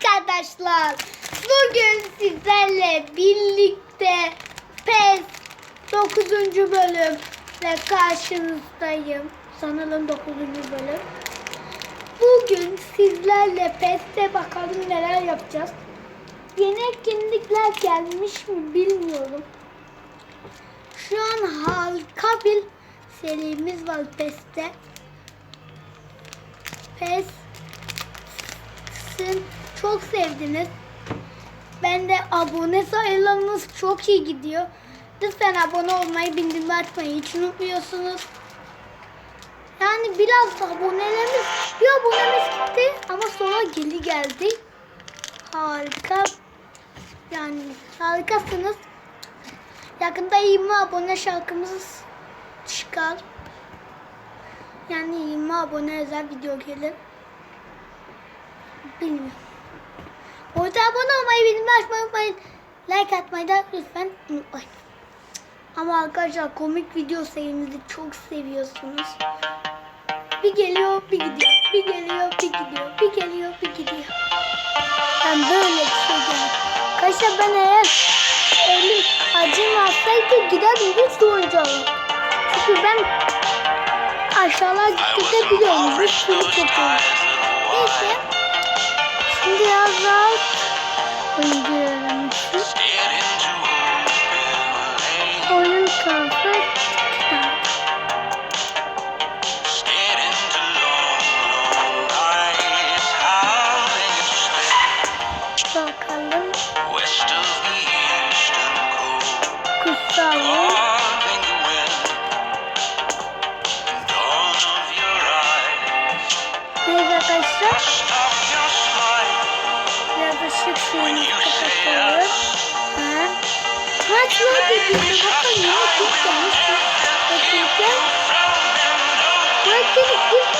arkadaşlar. Bugün sizlerle birlikte PES 9. bölümle karşınızdayım. Sanırım 9. bölüm. Bugün sizlerle PES'te bakalım neler yapacağız. Yeni etkinlikler gelmiş mi bilmiyorum. Şu an harika bir serimiz var PES'te. PES sizin çok sevdiniz. Ben de abone sayılarımız çok iyi gidiyor. Lütfen abone olmayı, bildirim açmayı hiç unutmuyorsunuz. Yani biraz abonelerimiz, bir abonemiz gitti ama sonra geri geldi. Harika. Yani harikasınız. Yakında 20 abone şarkımız çıkar. Yani 20 abone özel video gelir. Bilmiyorum. Orada abone olmayı, bildirim açmayı unutmayın. Like atmayı da lütfen unutmayın. Ama arkadaşlar komik video serimizi çok seviyorsunuz. Bir geliyor, bir gidiyor. Bir geliyor, bir gidiyor. Bir geliyor, bir gidiyor. Ben böyle bir şey geldim. Arkadaşlar ben eğer elim acımasaydı giderdim hiç oyuncağım. Çünkü ben aşağılar gittiğinde biliyorum. Bir sürü çekiyorum. Neyse. Biraz daha öğrenmiştim. Oyun kitap. Bakalım. Kutsal. Neyse arkadaşlar. Işık şeyini kapatalım. Ha. Dediğimde bakın yine. Bu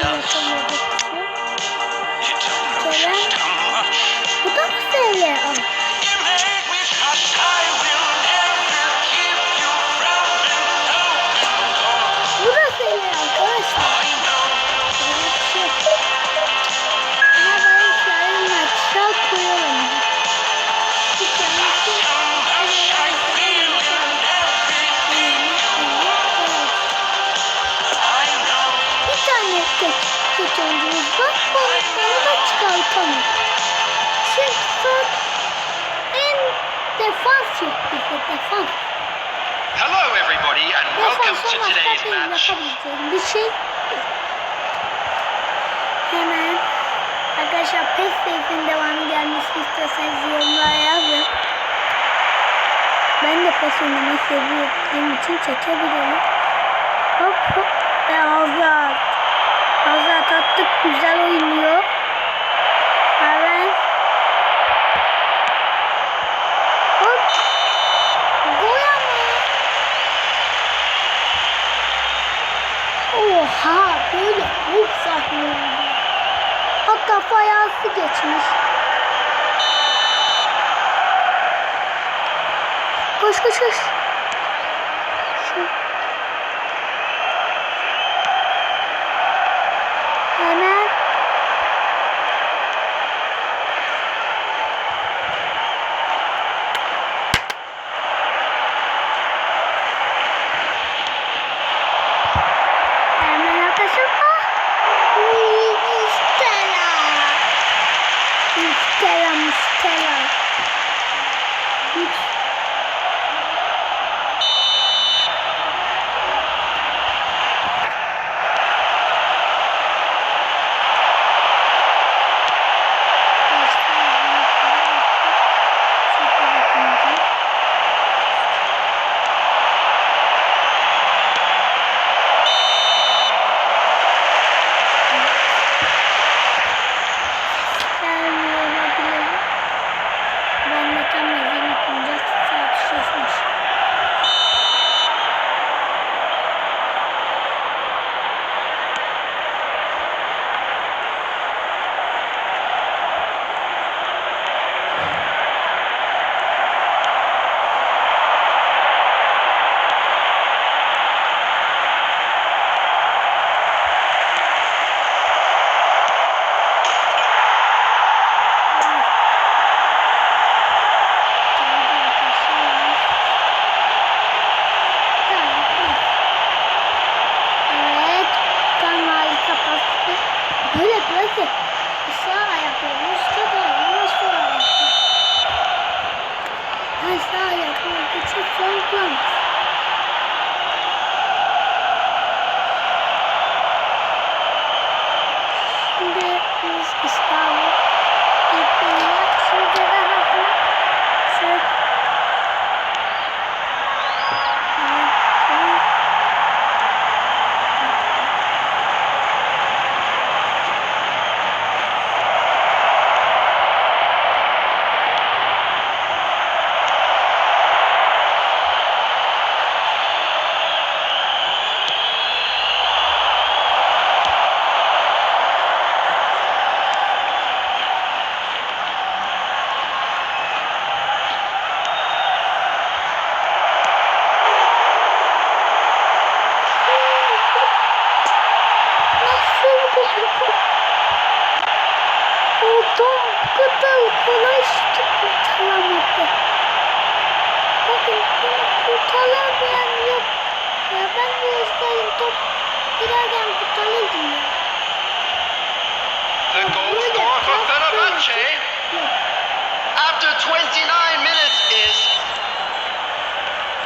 say Tek kötü oyuncumuz var. Onu da çıkartamıyor. Çünkü son en defans yok bizde defans. Hello, everybody, and welcome to today's match. bir şey. Hemen arkadaşlar PES serisinin devamı gelmesini istiyorsanız yorumlara yazın. Ben de PES oynamayı sevdiğim için çekebilirim. Hop hop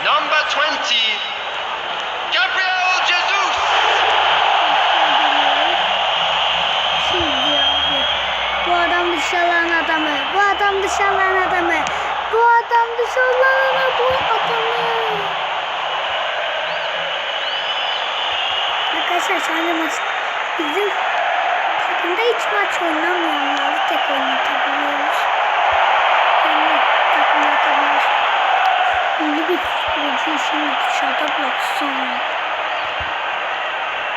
20, Gabriel Jesus. Şimdi abi. Bu adam dışarılan adamı. Bu adam dışarılan adamı. Bu adam dışarılan bu adamı. Arkadaşlar şu anda maç bizim takımda hiç maç oynamayanlar tek oynatabiliyoruz. Yani takımda atabiliyoruz. Ünlü bir 就是你啥都不要送了，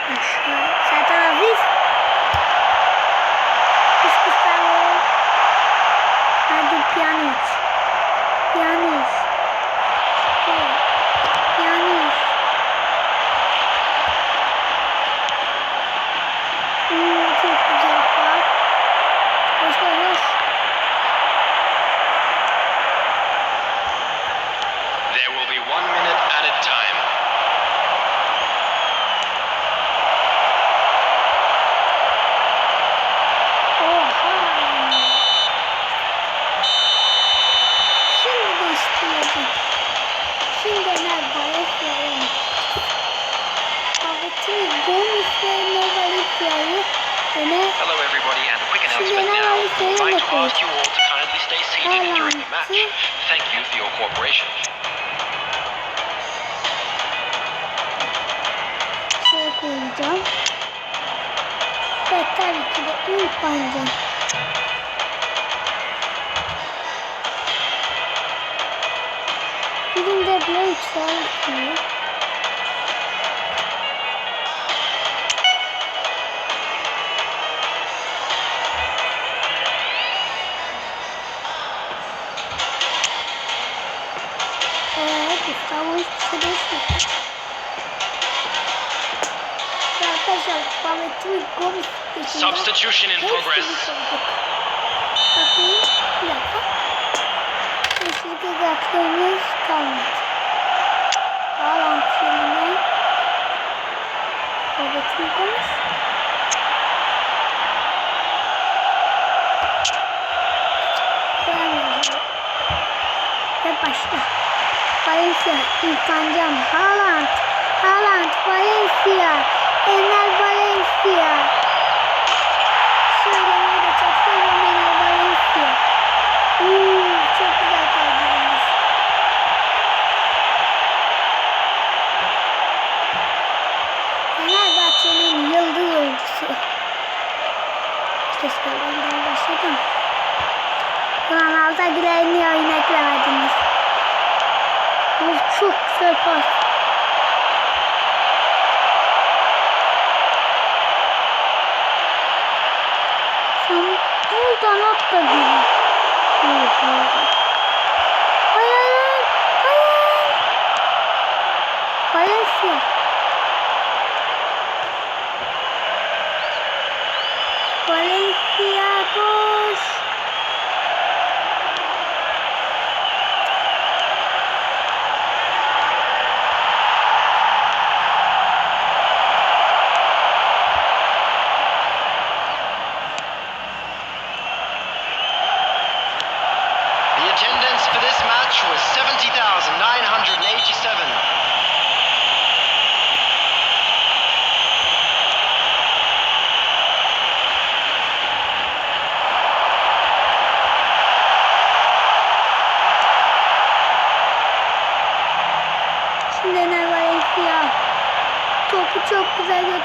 你说。tabii ki de ilk bence. Birinde böyle yükselmiyor. Evet, İstanbul 3 5 Arkadaşlar Babet'in Gomis dışında Substitution in progress. Bakayım bir dakika. Kesinlikle gerçeklerimiz kalmadı. Haaland yerine Babet'in Gomis. Beğenmedim. Ve başla. Valencia, İrfan Can, Haaland, Haaland, Valencia, Enel Valencia. Söylemeyi de çok seviyorum Enel Valencia. Uuu, çok güzel tercihimiz. Fenerbahçe'nin yıldız oyuncusu. Keşke ben başladım. Ronaldo Güler'in örnek verdiniz. Bu çok güzel pas. 更。嗯，好。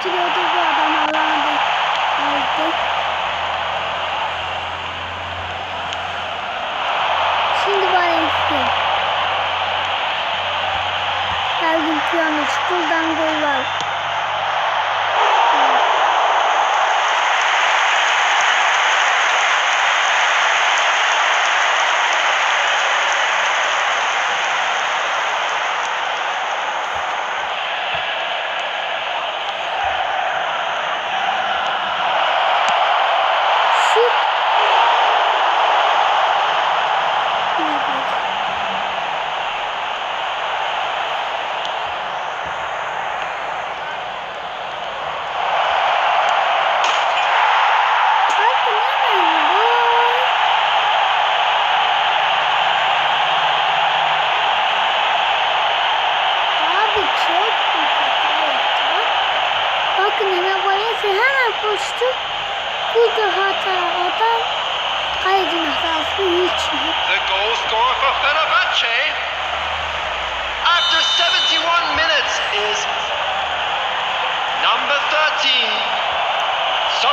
Güzel götürüyordu bu adam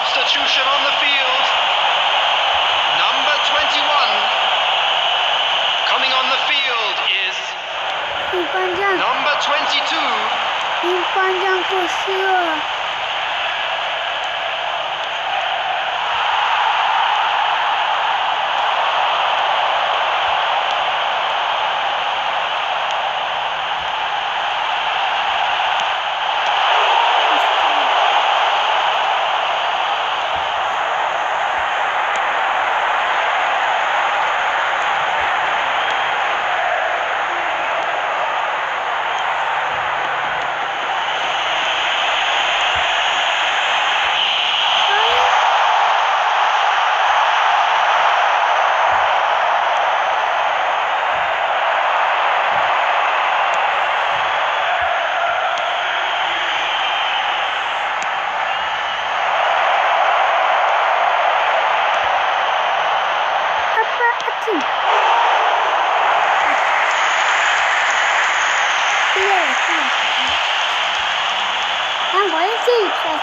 Substitution on the field. Number 21. Coming on the field is number 22.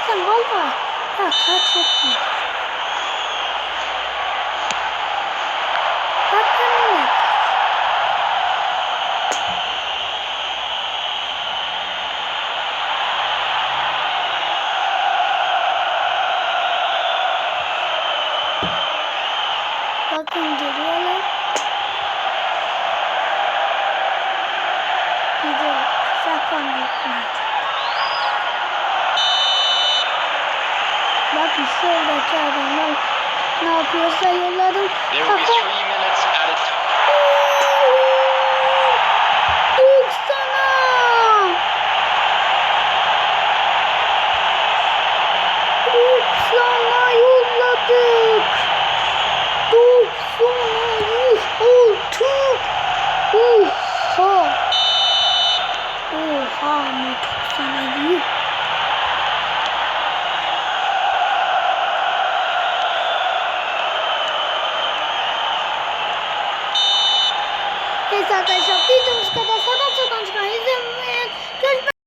Yükseltsem valla. Ya kaç çok iyi. Bakın yine. Bakın geliyorlar. Gidiyor. Saklan şuradaki adamlar ne yapıyorsa yolladım. Kafa.